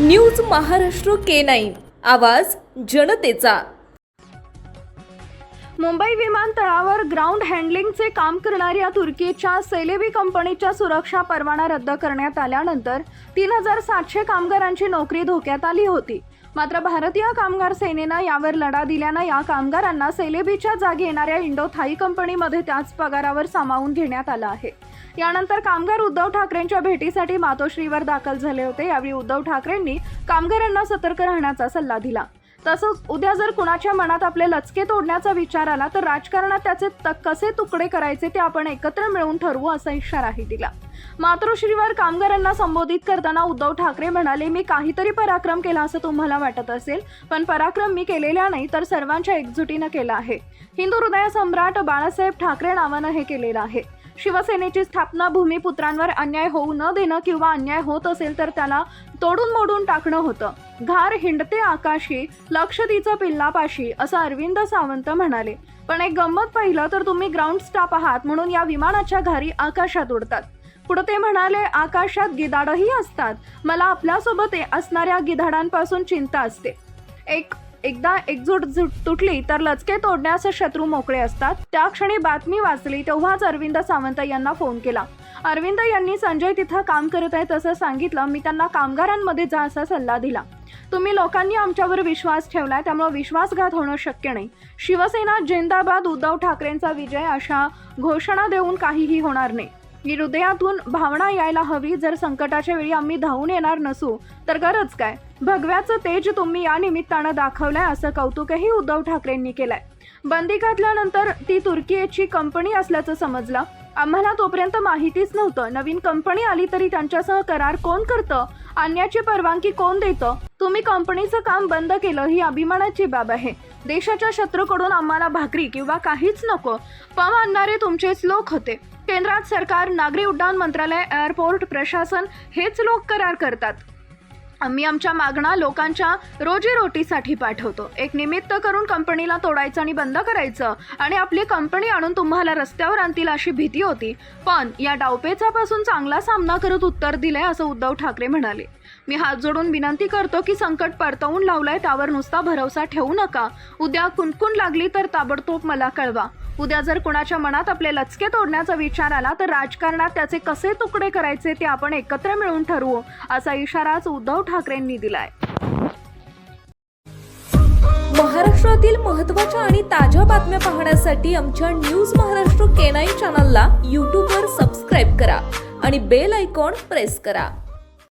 News Maharashtra K nine. आवाज जनतेचा. मुंबई विमानतळावर ग्राउंड हँडलिंगचे काम करणाऱ्या तुर्कीच्या सेलेबी कंपनीच्या सुरक्षा परवाना रद्द करण्यात आल्यानंतर तीन हजार सातशे कामगारांची नोकरी धोक्यात आली होती. मात्र भारतीय कामगार सेनेनं यावर लढा दिल्यानं या कामगारांना सेलेबीच्या जागी येणाऱ्या इंडो थाई कंपनीमध्ये त्याच पगारावर सामावून घेण्यात आलं आहे. यानंतर कामगार उद्धव ठाकरेंच्या भेटीसाठी मातोश्रीवर दाखल झाले होते. यावेळी उद्धव ठाकरेंनी कामगारांना सतर्क राहण्याचा सल्ला दिला. तसंच उद्या जर कुणाच्या मनात आपले लचके तोडण्याचा विचार आला तर राजकारणात त्याचे त- कसे तुकडे करायचे ते आपण एकत्र मिळवून ठरवू असा इशाराही दिला. मातृश्रीवर कामगारांना संबोधित करताना उद्धव ठाकरे म्हणाले मी काहीतरी पराक्रम केला असं तुम्हाला वाटत असेल पण पराक्रम मी केलेला नाही तर सर्वांच्या एकजुटीनं केला आहे. हिंदू हृदय सम्राट बाळासाहेब ठाकरे नावानं हे केलेलं आहे. शिवसेनेची स्थापना भूमिपुत्रांवर अन्याय होऊ न देणं किंवा अन्याय होत असेल तर त्याला तोडून मोडून टाकणं होतं. घार हिंडते आकाशी लक्ष तिचं पिल्लापाशी असं अरविंद सावंत म्हणाले. पण एक गंमत पाहिलं तर तुम्ही ग्राउंड स्टाफ आहात म्हणून या विमानाच्या घारी आकाशात उडतात. पुढे ते म्हणाले आकाशात गिधाडही असतात. मला आपल्यासोबत असणाऱ्या गिधाडांपासून चिंता असते. एक एकदा एकजूट जुट तुटली तर लचके तोडण्यास शत्रू मोकळे असतात. त्या क्षणी बातमी वाचली तेव्हाच अरविंद सावंत यांना फोन केला. अरविंद यांनी संजय तिथं काम करत आहे तसं सांगितलं. मी त्यांना कामगारांमध्ये जा असा सल्ला दिला. तुम्ही लोकांनी आमच्यावर विश्वास ठेवलाय त्यामुळे विश्वासघात होणं शक्य नाही. शिवसेना जिंदाबाद उद्धव ठाकरेंचा विजय अशा घोषणा देऊन काहीही होणार नाही. की हृदयातून भावना यायला हवी जर संकटाच्या वेळी आम्ही धावून येणार नसू तर गरज काय? भगव्याचं तेज तुम्ही या निमित्तानं दाखवलंय असं कौतुकही उद्धव ठाकरेंनी केलंय. बंदी घातल्यानंतर ती तुर्कीची कंपनी असल्याचं समजलं. आम्हाला तोपर्यंत माहितीच नव्हतं. नवीन कंपनी आली तरी त्यांच्यासह करार कोण करतं? आणण्याची परवानगी कोण देतं? तुम्ही कंपनीचं काम बंद केलं ही अभिमानाची बाब आहे. देशाच्या शत्रूकडून आम्हाला भाकरी किंवा काहीच नको. पम आणणारे तुमचेच लोक होते. केंद्रात सरकार नागरी उड्डाण मंत्रालय एअरपोर्ट प्रशासन हेच लोक करार करतात. आम्ही आमच्या मागणा लोकांच्या रोजीरोटीसाठी पाठवतो. एक निमित्त करून कंपनीला तोडायचं आणि बंद करायचं आणि आपली कंपनी आणून तुम्हाला रस्त्यावर आणतील अशी भीती होती. पण या डावपेचापासून चांगला सामना करत उत्तर दिलंय असं उद्धव ठाकरे म्हणाले. मी हात जोडून विनंती करतो की संकट परतवून लावलंय त्यावर नुसता भरवसा ठेवू नका. उद्या कुणकुण लागली तर ताबडतोब मला कळवा. उद्या जर कुणाच्या मनात आपले लचके तोडण्याचा विचार आला तर राजकारणात त्याचे कसे तुकडे करायचे ते आपण एकत्र मिळून ठरवू असा इशाराच उद्धव ठाकरेंनी दिलाय. महाराष्ट्रातील महत्त्वाच्या आणि ताज्या बातम्या पाहण्यासाठी आमच्या न्यूज महाराष्ट्र केनाई चॅनलला यूट्यूबवर सबस्क्राईब करा आणि बेल आयकॉन प्रेस करा.